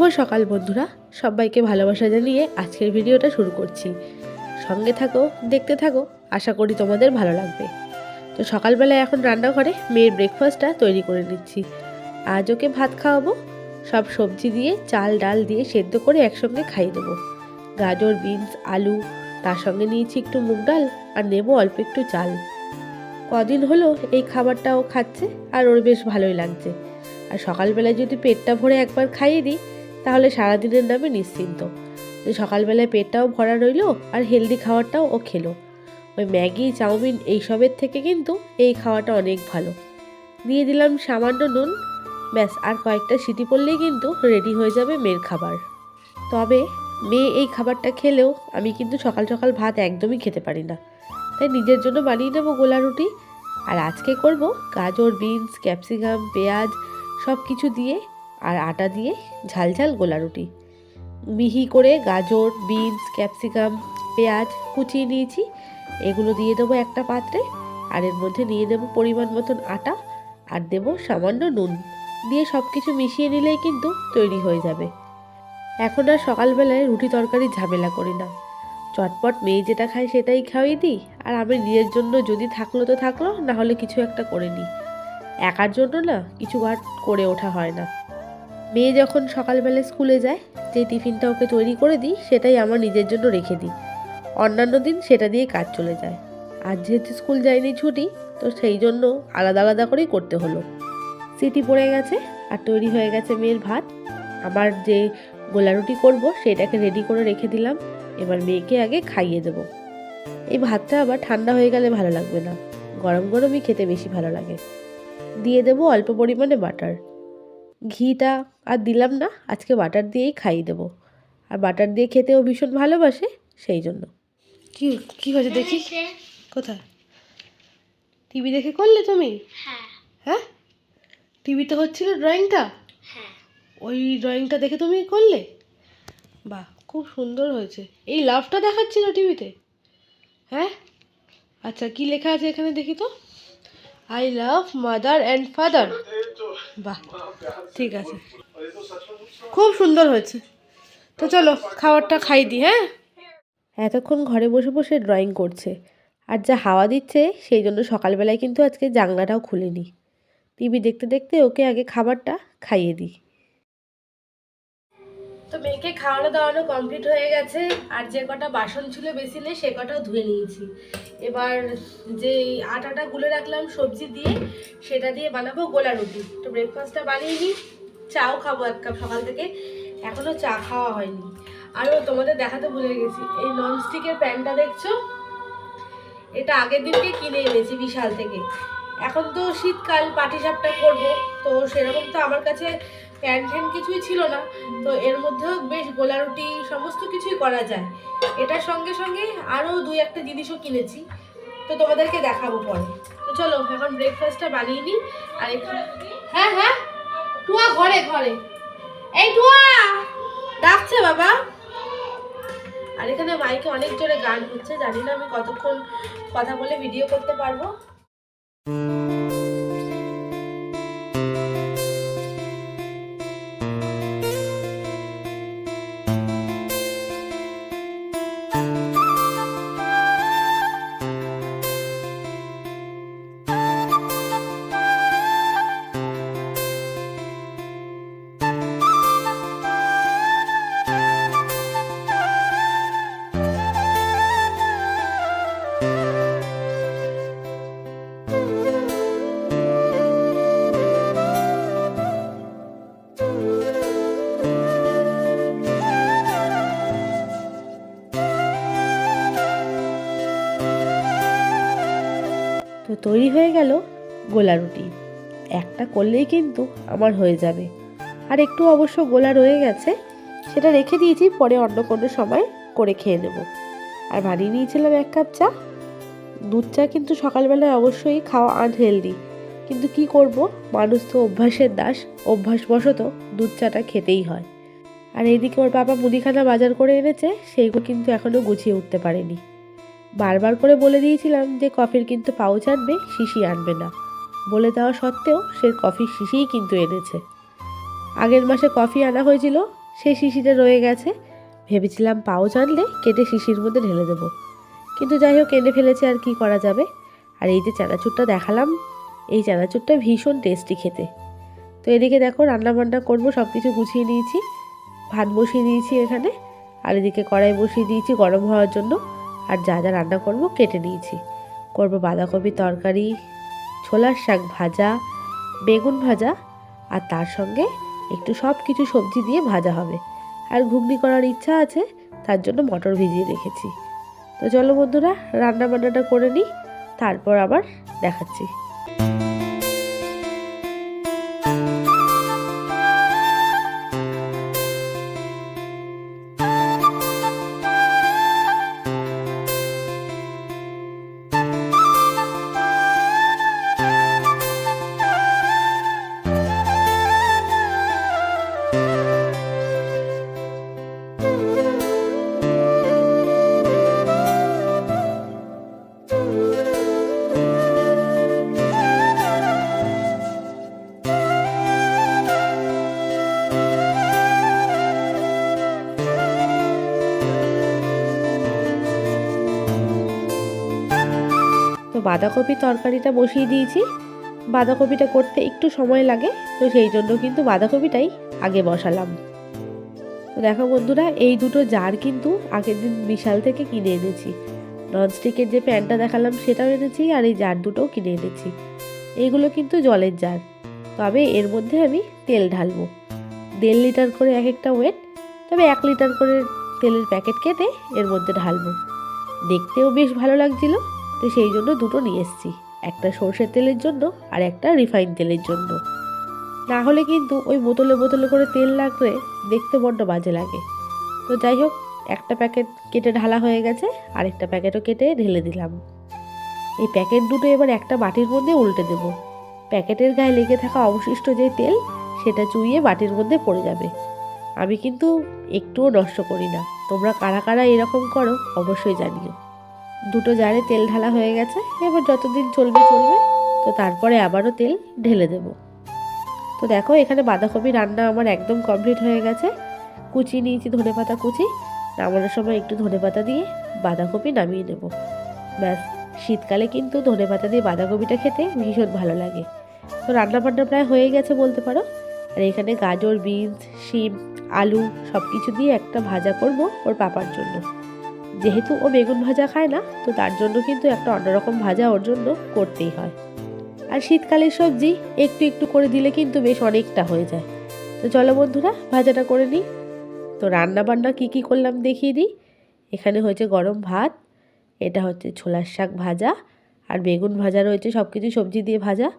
শুভ সকাল বন্ধুরা। সবাইকে ভালোবাসা জানিয়ে আজকের ভিডিওটা শুরু করছি। সঙ্গে থাকো, দেখতে থাকো, আশা করি তোমাদের ভালো লাগবে। তো সকালবেলায় এখন রান্নাঘরে মেয়ের ব্রেকফাস্টটা তৈরি করে নিচ্ছি। আজ ওকে ভাত খাওয়াবো, সব সবজি দিয়ে চাল, ডাল দিয়ে সেদ্ধ করে একসঙ্গে খাইয়ে দেবো। গাজর, বিনস, আলু, তার সঙ্গে নিয়েছি একটু মুগ ডাল আর নেব অল্প একটু চাল। কদিন হলো এই খাবারটা ও খাচ্ছে আর ওর বেশ ভালোই লাগছে। আর সকালবেলায় যদি পেটটা ভরে একবার খাইয়ে দিই তাহলে সারাদিনের নামে নিশ্চিন্ত। যে সকালবেলায় পেটটাও ভরা রইল আর হেলদি খাবারটাও ও খেলো। ওই ম্যাগি, চাউমিন এইসবের থেকে কিন্তু এই খাওয়াটা অনেক ভালো। দিয়ে দিলাম সামান্য নুন। ব্যাস, আর কয়েকটা সিটি পড়লেই কিন্তু রেডি হয়ে যাবে মেয়ের খাবার। তবে মেয়ে এই খাবারটা খেলেও আমি কিন্তু সকাল সকাল ভাত একদমই খেতে পারি না। তাই নিজের জন্য বানিয়ে নেব গোলা রুটি। আর আজকে করব গাজর, বিনস, ক্যাপসিকাম, পেঁয়াজ সব কিছু দিয়ে আর আটা দিয়ে ঝাল ঝাল গোলা রুটি মিহি করে গাজর, বিনস, ক্যাপসিকাম, পেঁয়াজ কুচিয়ে নিয়েছি। এগুলো দিয়ে দেবো একটা পাত্রে আর এর মধ্যে নিয়ে দেবো পরিমাণ মতন আটা আর দেবো সামান্য নুন। দিয়ে সব কিছু মিশিয়ে নিলেই কিন্তু তৈরি হয়ে যাবে। এখন আর সকালবেলায় রুটি তরকারি ঝামেলা করি না। চটপট মেয়ে যেটা খায় সেটাই খাওয়াই দিই আর আমি নিজের জন্য যদি থাকল তো থাকল, না হলে কিছু একটা করে নিই। একার জন্য না, কিছু আর করে ওঠা হয় না। মেয়ে যখন সকালবেলা স্কুলে যায়, যে টিফিনটা ওকে তৈরি করে দিই, সেটাই আমার নিজের জন্য রেখে দিই। অন্যান্য দিন সেটা দিয়ে কাজ চলে যায়। আর যেহেতু স্কুল যায়নি ছুটি, তো সেই জন্য আলাদা আলাদা করেই করতে হলো। সিটি পড়ে গেছে, আর তৈরি হয়ে গেছে মেয়ের ভাত। আমার যে গোলা রুটি করব, সেটাকে রেডি করে রেখে দিলাম। এবার মেয়েকে আগে খাইয়ে দেবো। এই ভাতটা আবার ঠান্ডা হয়ে গেলে ভালো লাগবে না। গরম গরমই খেতে বেশি ভালো লাগে। দিয়ে দেবো অল্প পরিমাণে বাটার ঘিটা আর দিলাম না আজকে বাটার দিয়েই খাইয়ে দেবো। আর বাটার দিয়ে খেতেও ভীষণ ভালোবাসে সেই জন্য। কি কি হয়েছে দেখি? কোথায়? টিভি দেখে করলে তুমি? হ্যাঁ। হ্যাঁ? টিভিতে হচ্ছিল ড্রয়িংটা? হ্যাঁ। ওই ড্রয়িংটা দেখে তুমি করলে? বাহ খুব সুন্দর হয়েছে। এই লাভটা দেখাচ্ছিল টিভিতে? হ্যাঁ? আচ্ছা কি লেখা আছে এখানে দেখি তো? I love mother and father বাহ, ঠিক আছে। খুব সুন্দর হয়েছে। তো চলো, খাবারটা খাই দিই হ্যাঁ? এতক্ষণ ঘরে বসে বসে ড্রয়িং করছে। আর যা হাওয়া দিচ্ছে, সেই জন্য সকালবেলায় কিন্তু আজকে জানলাটাও খুলিনি। টিভি দেখতে দেখতে ওকে আগে খাবারটা খাইয়ে দিই। তো মেয়েকে খাওয়ানো দাওয়ানো কমপ্লিট হয়ে গেছে, আর যে কটা বাসন ছিল বেসিনে সে কটাও ধুয়ে নিয়েছি। এবার যে আটাটা গুলে রাখলাম সবজি দিয়ে, সেটা দিয়ে বানাবো গোলা রুটি। তো ব্রেকফাস্টটা বানিয়ে নিই, চাও খাব এক কাপ সকাল থেকে এখনও চা খাওয়া হয়নি। আরও তোমাদের দেখাতে ভুলে গেছি, এই ননস্টিকের প্যানটা দেখছ? এটা আগের দিনকে কিনে এনেছি বিশাল থেকে। এখন তো শীতকাল, পাটিসাপটা করব, তো সেরকম তো আমার কাছে প্যান ফ্যান কিছুই ছিল না। তো এর মধ্যেও বেশ গোলা রুটি সমস্ত কিছুই করা যায়। এটার সঙ্গে সঙ্গে আরও দুই একটা জিনিসও কিনেছি। তো তোমাদেরকে দেখাবো পরে। তো চলো, এখন ব্রেকফাস্টটা বানিয়ে নিই। আর হ্যাঁ হ্যাঁ। টুয়া ঘরে ঘরে। এই টুয়া! ডাকছে বাবা। আর এখানে মাইকে অনেক জোরে গান হচ্ছে। জানি না আমি কতক্ষণ কথা বলে ভিডিও করতে পারব। তৈরি হয়ে গেল গোলা রুটি। একটা করলেই কিন্তু আমার হয়ে যাবে। আর একটু অবশ্য গোলা রয়ে গেছে, সেটা রেখে দিয়েছি, পরে অন্য কোনো সময় করে খেয়ে নেব। আর বানিয়ে নিয়েছিলাম এক কাপ চা। দুধ চা কিন্তু সকালবেলায় অবশ্যই খাওয়া আনহেলদি কিন্তু কি করব? মানুষ তো অভ্যাসের দাস, অভ্যাসবশত দুধ চাটা খেতেই হয়। আর এইদিকে ওর বাবা মুদিখানা বাজার করে এনেছে, সেইগুলো কিন্তু এখনও গুছিয়ে উঠতে পারেনি। বারবার করে বলে দিয়েছিলাম যে কফির কিন্তু পাউচ আনবে, শিশি আনবে না। বলে দেওয়া সত্ত্বেও সে কফির শিশিই কিন্তু এনেছে। আগের মাসে কফি আনা হয়েছিল সেই শিশিটা রয়ে গেছে। ভেবেছিলাম পাউচ আনলে কেটে শিশির মধ্যে ঢেলে দেবো। কিন্তু যাই হোক, এনে ফেলেছে আর কি করা যাবে। আর এই যে চানাচুরটা দেখালাম, এই চানাচুরটা ভীষণ টেস্টি খেতে। তো এদিকে দেখো রান্না বান্না করব সব কিছু গুছিয়ে নিয়েছি। ভাত বসিয়ে দিয়েছি এখানে, আর এদিকে কড়াই বসিয়ে দিয়েছি গরম হওয়ার জন্য। আর যা যা রান্না করব কেটে নিয়েছি। করব বাঁধাকপি তরকারি, ছোলার শাক ভাজা, বেগুন ভাজা, আর তার সঙ্গে একটু সব কিছু সবজি দিয়ে ভাজা হবে। আর ঘুগনি করার ইচ্ছা আছে, তার জন্য মটর ভিজিয়ে রেখেছি। তো চলো বন্ধুরা রান্না বান্নাটা করে নিই, তারপর আবার দেখাচ্ছি। বাঁধাকপি তরকারিটা বসিয়ে দিয়েছি। বাঁধাকপিটা করতে একটু সময় লাগে, তো সেই জন্য কিন্তু বাঁধাকপিটাই আগে বসালাম। তো দেখো বন্ধুরা, এই দুটো জার কিন্তু আগের দিন বিশাল থেকে কিনে এনেছি। ননস্টিকের যে প্যানটা দেখালাম সেটাও এনেছি আর এই জার দুটোও কিনে এনেছি। এইগুলো কিন্তু জলের জার। তবে এর মধ্যে আমি তেল ঢালবো। দেড় লিটার করে এক একটা ওয়েট, তবে এক লিটার করে তেলের প্যাকেট কেটে এর মধ্যে ঢালবো। দেখতেও বেশ ভালো লাগছিল। তো সেই জন্য দুটো নিয়ে এসেছি। একটা সর্ষের তেলের জন্য আর একটা রিফাইন তেলের জন্য। না হলে কিন্তু ওই বোতলে বোতলে করে তেল লাগলে দেখতে বড্ড বাজে লাগে। তো যাই হোক, একটা প্যাকেট কেটে ঢালা হয়ে গেছে, আরেকটা প্যাকেটও কেটে ঢেলে দিলাম। এই প্যাকেট দুটো এবার একটা বাটির মধ্যে উল্টে দেব। প্যাকেটের গায়ে লেগে থাকা অবশিষ্ট যে তেল, সেটা চুইয়ে বাটির মধ্যে পড়ে যাবে। আমি কিন্তু একটুও নষ্ট করি না। তোমরা কারা কারা এরকম করো, অবশ্যই জানিও। দুটো জারে তেল ঢালা হয়ে গেছে। এবার যতদিন চলবে চলবে। তো তারপরে আবারও তেল ঢেলে দেব। তো দেখো, এখানে বাঁধাকপি রান্না আমার একদম কমপ্লিট হয়ে গেছে। কুচি নিয়েছি ধনে পাতা কুচি। নামানোর সময় একটু ধনে পাতা দিয়ে বাঁধাকপি নামিয়ে নেব। ব্যাস, শীতকালে কিন্তু ধনে পাতা দিয়ে বাঁধাকপিটা খেতে ভীষণ ভালো লাগে। তো রান্না বান্না প্রায় হয়ে গেছে বলতে পারো। আর এখানে গাজর, বিনস, শিম, আলু সব কিছু দিয়ে একটা ভাজা করব ওর পাপার জন্য। যেহেতু ও বেগুন ভাজা খায় না, তো তার জন্য কিন্তু একটা অন্যরকম ভাজা ওর জন্য করতেই হয়। আর শীতকালের সবজি একটু একটু করে দিলে কিন্তু বেশ অনেকটা হয়ে যায়। তো চলো বন্ধুরা, ভাজাটা করে নিই। তো রান্না বান্না কী কী করলাম দেখিয়ে দিই। এখানে হয়েছে গরম ভাত, এটা হচ্ছে ছোলার শাক ভাজা, আর বেগুন ভাজা রয়েছে সব কিছু সবজি দিয়ে ভাজা,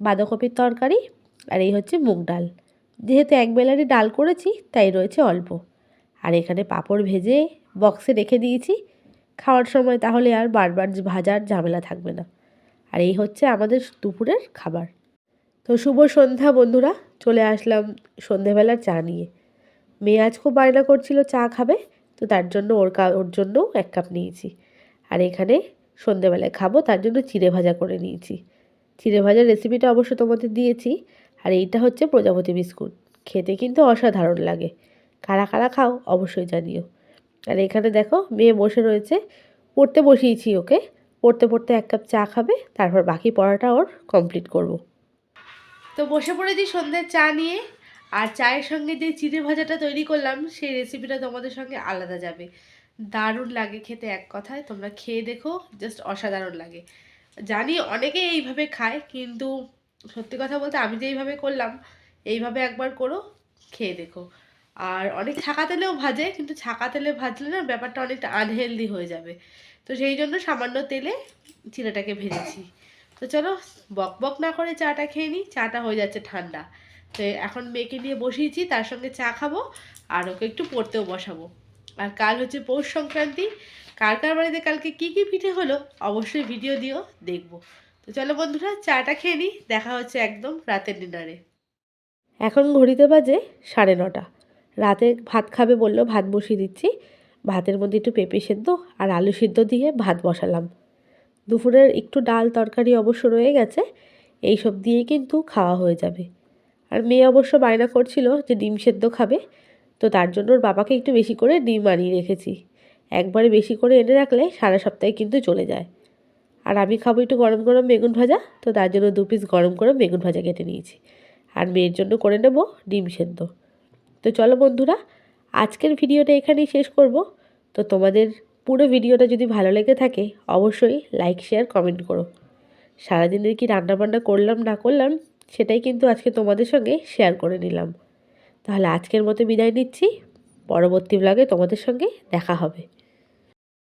বাঁধাকপির তরকারি, আর এই হচ্ছে মুগ ডাল। যেহেতু এক বেলারই ডাল করেছি, তাই রয়েছে অল্প। আর এখানে পাঁপড় ভেজে বক্সে রেখে দিয়েছি। খাওয়ার সময় তাহলে আর বারবার ভাজার ঝামেলা থাকবে না। আর এই হচ্ছে আমাদের দুপুরের খাবার। তো শুভ সন্ধ্যা বন্ধুরা, চলে আসলাম সন্ধেবেলার চা নিয়ে। মেয়ে আজ খুব বায়না করছিল চা খাবে, তো তার জন্য ওর কা, ওর জন্যও এক কাপ নিয়েছি। আর এখানে সন্ধেবেলায় খাব, তার জন্য চিড়ে ভাজা করে নিয়েছি। চিড়ে ভাজার রেসিপিটা অবশ্য তোমাদের দিয়েছি। আর এইটা হচ্ছে প্রজাপতি বিস্কুট। খেতে কিন্তু অসাধারণ লাগে। কারা কারা খাও অবশ্যই জানিও। আর এখানে দেখো মেয়ে বসে রয়েছে, পড়তে বসিয়েছি ওকে। পড়তে পড়তে এক কাপ চা খাবে, তারপর বাকি পড়াটা ওর কমপ্লিট করব। তো বসে পড়েছি সন্ধ্যের চা নিয়ে, আর চায়ের সঙ্গে যে চিড়ে ভাজাটা তৈরি করলাম, সেই রেসিপিটা তোমাদের সঙ্গে আলাদা যাবে। দারুণ লাগে খেতে এক কথায়, তোমরা খেয়ে দেখো জাস্ট অসাধারণ লাগে। জানি অনেকে এইভাবে খায়, কিন্তু সত্যি কথা বলতে আমি যেইভাবে করলাম, এইভাবে একবার করো, খেয়ে দেখো। আর অনেক ছাকা তেলেও ভাজে, কিন্তু ছাকা তেলে ভাজলে না ব্যাপারটা অনেকটা আনহেলদি হয়ে যাবে। তো সেই জন্য সামান্য তেলে চিড়েটাকে ভেজেছি। তো চলো, বক বক না করে চাটা খেয়ে নিই, চাটা হয়ে যাচ্ছে ঠান্ডা। তো এখন মেয়েকে নিয়ে বসিয়েছি, তার সঙ্গে চা খাব আর ওকে একটু পড়তেও বসাবো। আর কাল হচ্ছে পৌষ সংক্রান্তি, কার কার বাড়িতে কালকে কী কী পিঠে হলো অবশ্যই ভিডিও দিও, দেখব। তো চলো বন্ধুরা, চাটা খেয়ে নিই, দেখা হচ্ছে একদম রাতের ডিনারে এখন ঘড়িতে বাজে সাড়ে নটা। রাতে ভাত খাবে বলল, ভাত বসিয়ে দিচ্ছি। ভাতের মধ্যে একটু পেঁপে সেদ্ধ আর আলু সিদ্ধ দিয়ে ভাত বসালাম। দুপুরের একটু ডাল তরকারি অবশ্য রয়ে গেছে এই সব দিয়েই কিন্তু খাওয়া হয়ে যাবে। আর মেয়ে অবশ্য বায়না করছিল যে ডিম সেদ্ধ খাবে, তো তার জন্য ওর বাবাকে একটু বেশি করে ডিম আনিয়ে রেখেছি। একবারে বেশি করে এনে রাখলে সারা সপ্তাহে কিন্তু চলে যায়। আর আমি খাব একটু গরম গরম বেগুন ভাজা, তো তার জন্য দু পিস গরম গরম বেগুন ভাজা কেটে নিয়েছি। আর মেয়ের জন্য করে নেব ডিম সেদ্ধ। তো চলো বন্ধুরা, আজকের ভিডিওটা এখানেই শেষ করব। তো তোমাদের পুরো ভিডিওটা যদি ভালো লেগে থাকে, অবশ্যই লাইক শেয়ার কমেন্ট করো। সারাদিনের কি রান্নাবান্না করলাম, না করলাম, সেটাই কিন্তু আজকে তোমাদের সঙ্গে শেয়ার করে নিলাম। তাহলে আজকের মতো বিদায় নিচ্ছি। পরবর্তী ব্লগে তোমাদের সঙ্গে দেখা হবে।